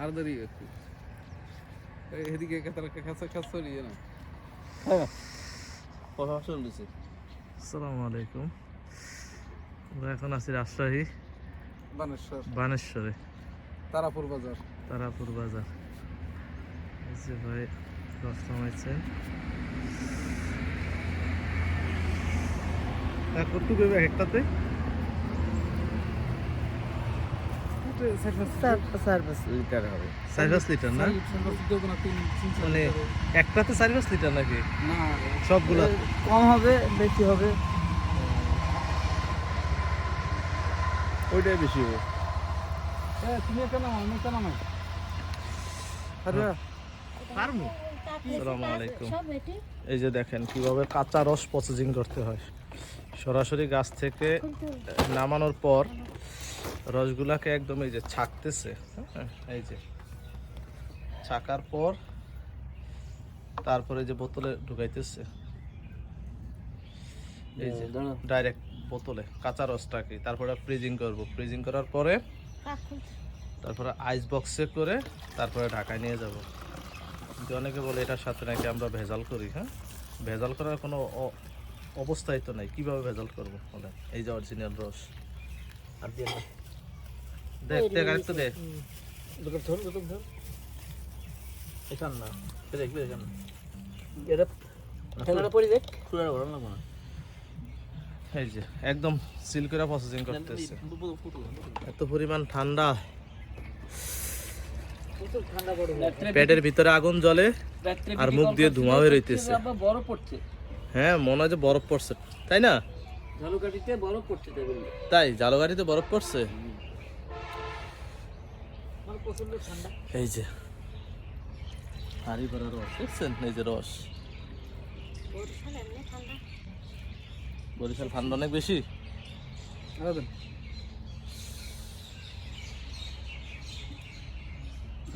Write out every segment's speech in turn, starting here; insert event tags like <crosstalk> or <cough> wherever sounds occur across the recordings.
আর দেরি একটু এদিকে কাতার কাছে কাছে নিয়ে না কথা শুনতেছি আসসালামু আলাইকুম। আমরা এখন আছি রাজশাহী বানেশ্বর। বানেশ্বরে। তারাপুর বাজার। তারাপুর বাজার। যে ভাই রস নামাইছেন। কতটুকু দেবে একটাতে? লিটার হবে। লিটার না? মানে একটাতে লিটার নাকি? না সবগুলা? কম হবে বেশি হবে। ওইটাই বেশি হবে। তুমি কেন আমি কেন না আরে পারব? আসসালামু আলাইকুম। এই যে দেখেন কীভাবে কাঁচা রস প্রসেসিং করতে হয়। সরাসরি গাছ থেকে নামানোর পর রসগুলাকে একদম এই যে ছাকতেছে হ্যাঁ, এই যে। ছাকার পর তারপরে যে বোতলে ঢুকাইতেছে এই যে ডাইরেক্ট বোতলে কাঁচা রসটাকে। তারপরে ফ্রিজিং করব। ফ্রিজিং করার পরে তারপরে আইস বক্সে করে তারপরে ঢাকায় নিয়ে যাব। কিন্তু অনেকে বলে এটার সাথে নাকি আমরা ভেজাল করি হ্যাঁ? ভেজাল করার কোনো অ- অবস্থাই তো নাই। কীভাবে ভেজাল করব বলেন? এই যে অরিজিনাল রস। আর দিয়ে দাও। দেখ দেখ আরেকটু দে। দোকান ধর দোকান ধর। এখান না দেখ এখান। এটা ঠেলাটা পরি দেখ খুলে ভরা লাগবে না এই যে একদম সিল করে প্রসেসিং করতেছে। এত পরিমাণ ঠান্ডা। ঠান্ডা পেটের ভিতরে আগুন জ্বলে আর মুখ দিয়ে ধোঁয়া হয়ে রইতেছে হ্যাঁ মনে হয় যে বরফ পড়ছে তাই না? ঝালুকাঠিতে বড় পড়ছে টেবিল তাই জালগাড়িতে বরফ পড়ছে? এই যে হাড়ি ভরা রস দেখছেন? এই যে রস। বরিশাল ঠান্ডা। অনেক বেশি?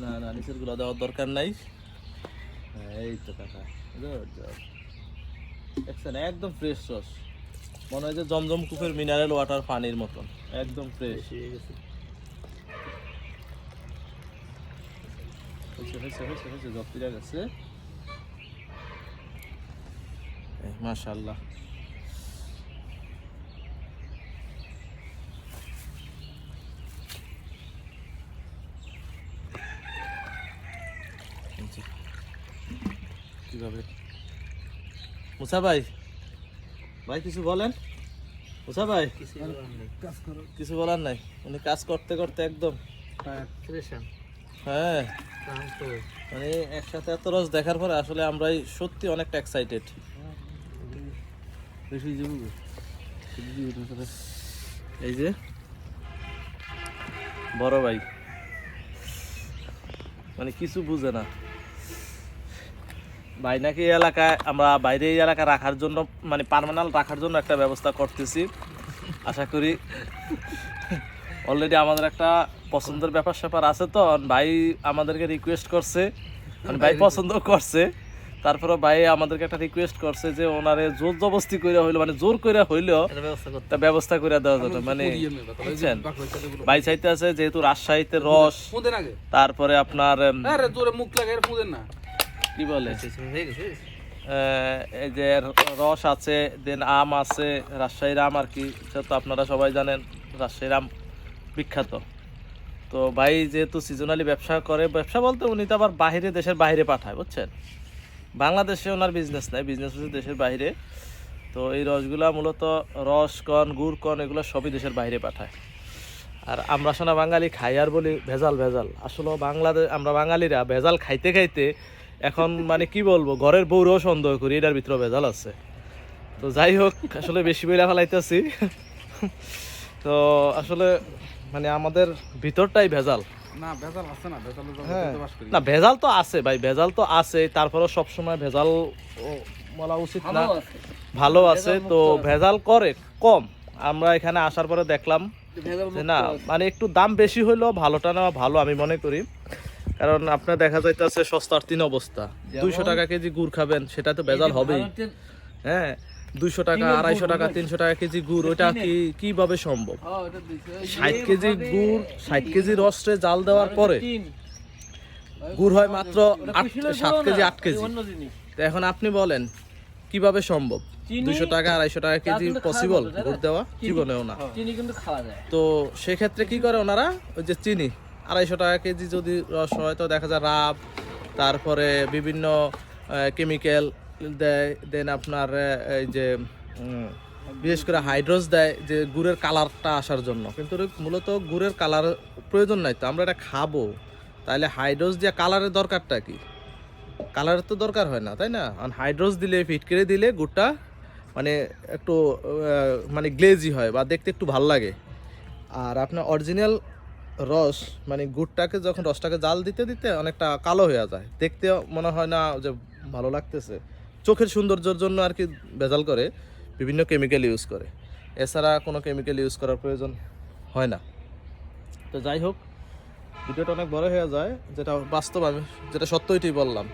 না না নিচেরগুলো দেওয়ার দরকার নাই। এই তো কাকা দেখছেন? একদম ফ্রেশ রস। মনে হয় যে জমজম কূপের মিনারেল ওয়াটার পানির মতন একদম ফ্রেশ হয়ে মাশাল্লাহ কীভাবে? মুসা ভাই ভাই কিছু বলেন? মুসা ভাই কাজ কিছু বলার নাই? উনি কাজ করতে করতে একদম। হ্যাঁ। মানে একসাথে এত রস দেখার পরে আসলে আমরাই সত্যি অনেকটা এক্সাইটেড বেশি এই যে বড় ভাই। মানে কিছু বুঝে না। ভাই নাকি এলাকায় আমরা বাইরে এই এলাকা রাখার জন্য মানে পার্মানেন্ট রাখার জন্য একটা ব্যবস্থা করতেছি। আশা করি অলরেডি আমাদের একটা পছন্দের ব্যাপার স্যাপার আছে তো। ভাই আমাদেরকে রিকোয়েস্ট করছে মানে ভাই পছন্দ করছে। তারপরে ভাই আমাদেরকে একটা রিকোয়েস্ট করছে যে ওনারে জোর জবস্তি করে হইল মানে জোর করে হইলেও এটা ব্যবস্থা করে দেওয়া যেত মানে বুঝছেন? ভাই চাইতে আছে যেহেতু রাজশাহীতে রস তারপরে আপনার মুখ লাগে না। কি বলে? গেছে আহ, এই যে রস আছে দেন আম আছে রাজশাহীর আম আর কি সেটা তো আপনারা সবাই জানেন রাজশাহীর আম বিখ্যাত। তো ভাই যেহেতু সিজনালি ব্যবসা করে ব্যবসা বলতে উনি তো আবার বাইরে দেশের বাইরে পাঠায় বুঝছেন? বাংলাদেশে ওনার বিজনেস নাই বিজনেস হচ্ছে দেশের বাইরে তো এই রসগুলা মূলত রস কন গুড় কন এগুলো সবই দেশের বাইরে পাঠায়। আর আমরা শোনা বাঙালি খাই আর বলি ভেজাল ভেজাল। আসলে বাংলাদেশ আমরা বাঙালিরা ভেজাল খাইতে খাইতে এখন মানে কি বলব ঘরের বউরেও সন্দেহ করি এটার ভিতরে ভেজাল আছে। তো যাই হোক আসলে বেশি বইলা ফেলাইতেছি। তো আসলে মানে আমাদের ভিতরটাই ভেজাল। না ভেজাল আছে না ভেজাল হ্যাঁ। তো আছে ভাই ভেজাল তো আছে তারপরেও সবসময় ভেজাল বলা উচিত না। ভালো আছে। তো ভেজাল করে কম। আমরা এখানে আসার পরে দেখলাম যে না মানে একটু দাম বেশি হইলেও ভালোটা নেওয়া ভালো আমি মনে করি। কারণ আপনার দেখা যাইতেছে সস্তার তিন অবস্থা। দুইশো টাকা কেজি গুড় খাবেন সেটা তো ভেজাল হবেই। হ্যাঁ দুইশো টাকা আড়াইশো টাকা তিনশো টাকা কেজি গুড় ওটা কি কীভাবে সম্ভব? ষাট কেজি গুড় ষাট কেজি রসে জাল দেওয়ার পরে গুড় হয় মাত্র সাত কেজি আট কেজি। তো এখন আপনি বলেন কীভাবে সম্ভব? দুশো টাকা আড়াইশো টাকা কেজি পসিবল গুড় দেওয়া জীবনেও না। তো সেক্ষেত্রে কি করে ওনারা? ওই যে চিনি। আড়াইশো টাকা কেজি যদি রস হয়, তো দেখা যায় রাব, তারপরে বিভিন্ন কেমিক্যাল দেয় দেন আপনার এই যে বিশেষ করে হাইড্রোস দেয়, যে গুড়ের কালারটা আসার জন্য। কিন্তু মূলত গুড়ের কালার প্রয়োজন নাই তো, আমরা এটা খাব। তাহলে হাইড্রোস দিয়ে কালারের দরকারটা কি? কালারের তো দরকার হয় না, তাই না? আর হাইড্রোস দিলে ফিটকেরে দিলে গুড়টা মানে একটু মানে গ্লেজি হয় বা দেখতে একটু ভালো লাগে। আর আপনার অরিজিনাল রস মানে গুড়টাকে যখন রসটাকে জাল দিতে দিতে অনেকটা কালো হয়ে যায়। দেখতে মনে হয় না যে ভালো লাগতেছে। চোখের সৌন্দর্যের জন্য আর কি ভেজাল করে, বিভিন্ন কেমিক্যাল ইউজ করে। এছাড়া কোনো কেমিক্যাল ইউজ করার প্রয়োজন হয় না। তো যাই হোক, ভিডিওটা অনেক বড় হয়ে যায়, যেটা বাস্তব আমি, যেটা সত্যইটাই বললাম।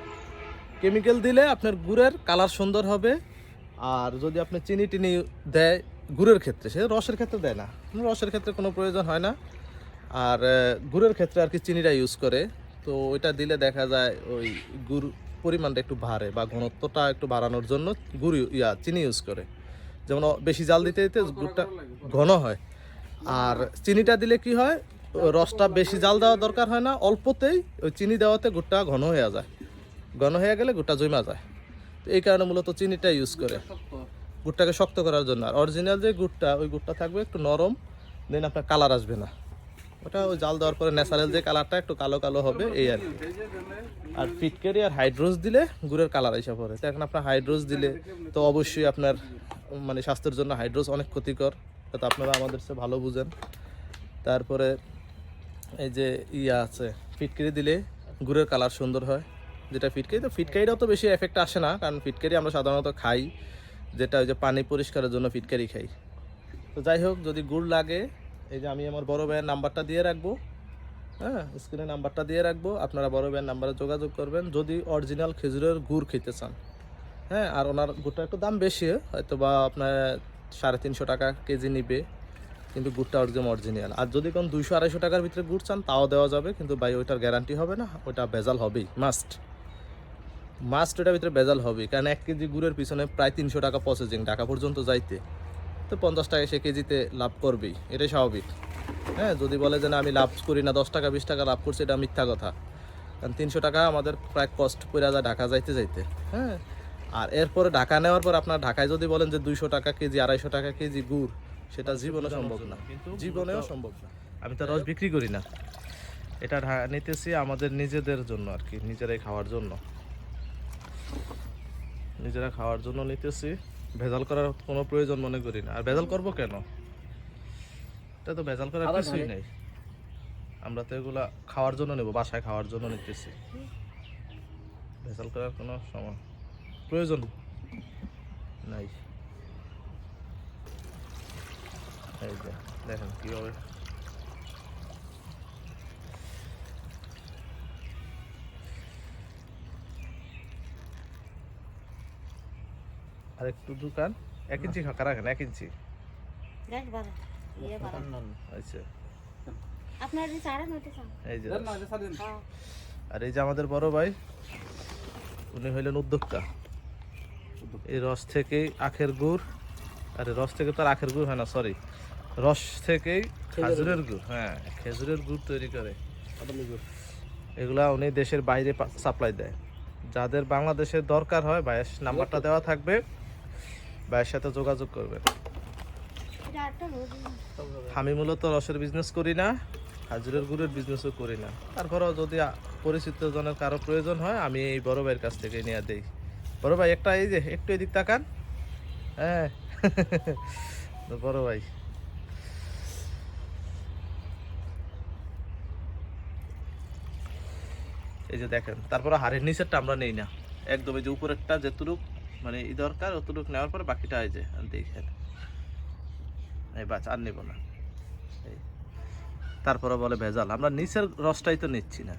কেমিক্যাল দিলে আপনার গুড়ের কালার সুন্দর হবে, আর যদি আপনি চিনি টিনি দেয়, গুড়ের ক্ষেত্রে, সে রসের ক্ষেত্রে দেয় না। রসের ক্ষেত্রে কোনো প্রয়োজন হয় না। আর গুড়ের ক্ষেত্রে আর কি চিনিটা ইউজ করে। তো ওইটা দিলে দেখা যায় ওই গুড় পরিমাণটা একটু বাড়ে বা ঘনত্বটা একটু বাড়ানোর জন্য গুড় ইয়া, চিনি ইউজ করে। যেমন বেশি জাল দিতে দিতে গুড়টা ঘন হয়। আর চিনিটা দিলে কি হয়, রসটা বেশি জাল দেওয়া দরকার হয় না, অল্পতেই ওই চিনি দেওয়াতে গুড়টা ঘন হয়ে যায়। ঘন হয়ে গেলে গুড়টা জমা যায়। তো এই কারণে মূলত চিনিটা ইউজ করে। গুড়টাকে শক্ত করার জন্য। আর অরিজিনাল যে গুড়টা, ওই গুড়টা থাকবে একটু নরম দেন আপনার কালার আসবে না। ওটা ওই জাল দেওয়ার পরে ন্যাচারাল যে কালারটা একটু কালো কালো হবে, এই আর কি। আর ফিটকারি আর হাইড্রোস দিলে গুড়ের কালার এসে পড়ে। তো এখন আপনার হাইড্রোস দিলে তো অবশ্যই আপনার মানে স্বাস্থ্যের জন্য হাইড্রোস অনেক ক্ষতিকর। তো আপনারা আমাদের চেয়ে ভালো বুঝেন। তারপরে এই যে ইয়া আছে, ফিটকারি দিলে গুড়ের কালার সুন্দর হয়। যেটা ফিটকারি, তো ফিটকারিটাও তো বেশি এফেক্ট আসে না, কারণ ফিটকারি আমরা সাধারণত খাই। যেটা ওই যে পানি পরিষ্কারের জন্য ফিটকারি খাই। তো যাই হোক, যদি গুড় লাগে এই যে আমি আমার বড় ভাইয়ের নাম্বারটা দিয়ে রাখব। হ্যাঁ স্ক্রিনে নাম্বারটা দিয়ে রাখব। আপনারা বড় ভাইয়ের নাম্বারে যোগাযোগ করবেন। যদি অরিজিনাল খেজুরের গুড় খেতে চান। হ্যাঁ আর ওনার গুড়টা একটু দাম বেশি হয়তো বা আপনার সাড়ে তিনশো টাকা কেজি নিবে। কিন্তু গুড়টা একদম অরিজিনাল। আর যদি কোন দুইশো, আড়াইশো টাকার ভিতরে গুড় চান, তাও দেওয়া যাবে। কিন্তু ভাই, ওইটার গ্যারান্টি হবে না। ওইটা ভেজাল হবেই। মাস্ট মাস্ট ওটার ভিতরে ভেজাল হবেই। কারণ এক কেজি গুড়ের পিছনে প্রায় তিনশো টাকা প্রসেসিং টাকা পর্যন্ত যাইতে। তো পঞ্চাশ টাকা সে কেজিতে লাভ করবেই এটাই স্বাভাবিক। হ্যাঁ যদি বলে যে না আমি লাভ করি না দশ টাকা বিশ টাকা লাভ করছি এটা মিথ্যা কথা। কারণ তিনশো টাকা আমাদের প্রায় কস্ট পড়ে যায় ঢাকা যাইতে যাইতে হ্যাঁ। আর এরপরে ঢাকা নেওয়ার পর আপনার ঢাকায় যদি বলেন যে দুইশো টাকা কেজি আড়াইশো টাকা কেজি গুড় সেটা জীবনে সম্ভব না। জীবনেও সম্ভব না। আমি তো রস বিক্রি করি না। এটা নিতেছি আমাদের নিজেদের জন্য আর কি নিজেরাই খাওয়ার জন্য। নিজেরা খাওয়ার জন্য নিতেছি। ভেজাল করার কোনো প্রয়োজন মনে করি না। আর ভেজাল করব কেন? এটা তো ভেজাল করার কিছুই। নেই। আমরা তো এগুলা খাওয়ার জন্য নেব বাসায় খাওয়ার জন্য নিতেছি। ভেজাল করার কোনো সময় প্রয়োজন নাই। এই যে দেখেন কীভাবে আর একটু দোকান এক ইঞ্চি ফাঁকা রাখেন এক ইঞ্চি। ইয়ে আচ্ছা। হ্যাঁ। আর এই যে আমাদের বড় ভাই উনি হইলেন উদ্যোক্তা। এই রস থেকেই আখের গুড় আরে রস থেকে তো আর আখের গুড় হয় না সরি রস থেকেই খেজুরের গুড়। হ্যাঁ খেজুরের গুড় তৈরি করে। এগুলা উনি দেশের বাইরে সাপ্লাই দেয়। যাদের বাংলাদেশের দরকার হয় ভাইয়ের নাম্বারটা দেওয়া থাকবে। ভাইয়ের সাথে যোগাযোগ করবেন আমি মূলত রসের বিজনেস করি না খাজুরের গুড়ের বিজনেসও করি না। তারপরেও যদি পরিচিত জনের কারও প্রয়োজন হয় আমি এই বড় ভাইয়ের কাছ থেকে নিয়ে দেই। বড় ভাই একটা এই যে একটু এদিক তাকান। হ্যাঁ। তো <laughs> বড় ভাই। এই যে দেখেন তারপরে হাড়ের নিচেরটা আমরা নেই না। একদম এই যে উপরেরটা যেতুটুক মানে ই দরকার অতটুক নেওয়ার পরে বাকিটা এই যে দেখেন এই বাস আর নেব না। তারপরে বলে ভেজাল। আমরা নিচের রসটাই তো নিচ্ছি না।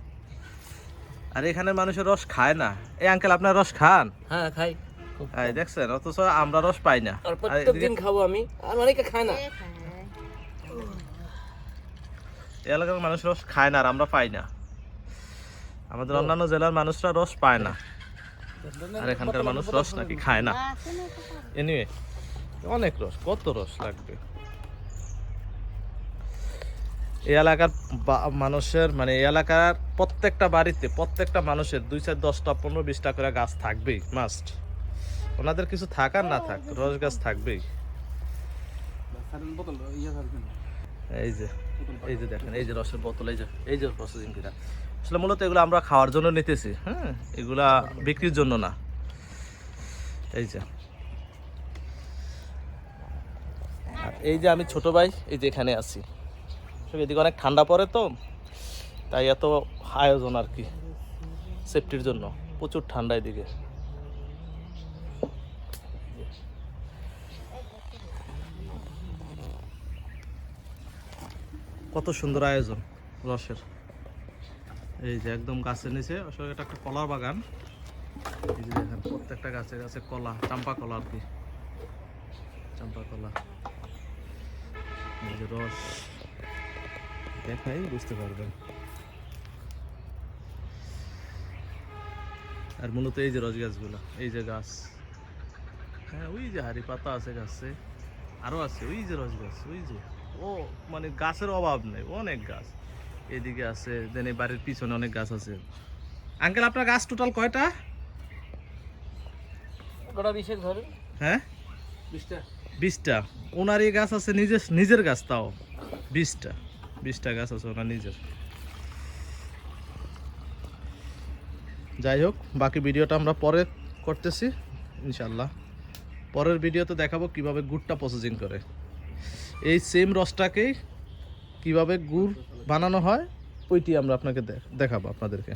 আর এখানে মানুষের রস খায় না। এই আঙ্কেল আপনার রস খান? হ্যাঁ খাই। এই দেখছেন? অথচ আমরা রস পাই না। আর আর প্রত্যেক এদিকে দিন খাব আমি। আর অনেকে খায় না। এই এলাকার মানুষ রস খায় না আর আমরা পাই না। আমাদের অন্যান্য জেলার মানুষরা রস পায় না। আর এখানকার মানুষ রস নাকি খায় না। এনিওয়ে অনেক রস কত রস লাগবে। এই এলাকার বা- মানুষের মানে এই এলাকার প্রত্যেকটা বাড়িতে প্রত্যেকটা মানুষের দুই চার দশটা পনেরো বিশটা করে গাছ থাকবেই মাস্ট ওনাদের কিছু থাক আর না থাক রস গাছ থাকবেই। ইয়ে এই যে এই যে দেখেন এই যে রসের বোতল এই যে এই যে প্রসেসিং কিনা আসলে মূলত এগুলো আমরা খাওয়ার জন্য নিতেছি হ্যাঁ এগুলা বিক্রির জন্য না। এই যে। এই যে আমি ছোট ভাই, এই যে এখানে আছি। এদিকে অনেক ঠান্ডা পড়ে তো, তাই এত আয়োজন আর কি সেফটির জন্য। প্রচুর ঠান্ডা এদিকে। কত সুন্দর আয়োজন, রসের। এই যে একদম গাছের নিচে। আসলে এটা একটা কলার বাগান। এই যে দেখেন, প্রত্যেকটা গাছে গাছে কলা, চাম্পা কলা আর কি। চাম্পা কলা। এই যে রস। দেখাই, বুঝতে পারবেন। আর মূলত এই যে রস গাছগুলো, এই যে গাছ। হ্যাঁ ওই যে হাড়ি পাতা আছে গাছে। আরও আছে, ওই যে রস গাছ, ওই যে। ও মানে গাছের অভাব নেই, অনেক গাছ। এদিকে আছে দেন এই বাড়ির পিছনে অনেক গাছ আছে। আঙ্কেল আপনার গাছ টোটাল কয়টা? গোটা বিশেষ ধরেন হ্যাঁ? বিশটা। বিশটা। ওনার এই গাছ আছে নিজের নিজের গাছ তাও। বিশটা। বিশটা গাছ আছে ওনার নিজের। যাই হোক বাকি ভিডিওটা আমরা পরে করতেছি ইনশাল্লাহ পরের ভিডিওতে দেখাবো কীভাবে গুড়টা প্রসেসিং করে। এই সেম রসটাকেই কীভাবে গুড় বানানো হয় ওইটি আমরা আপনাকে দেখাবো আপনাদেরকে।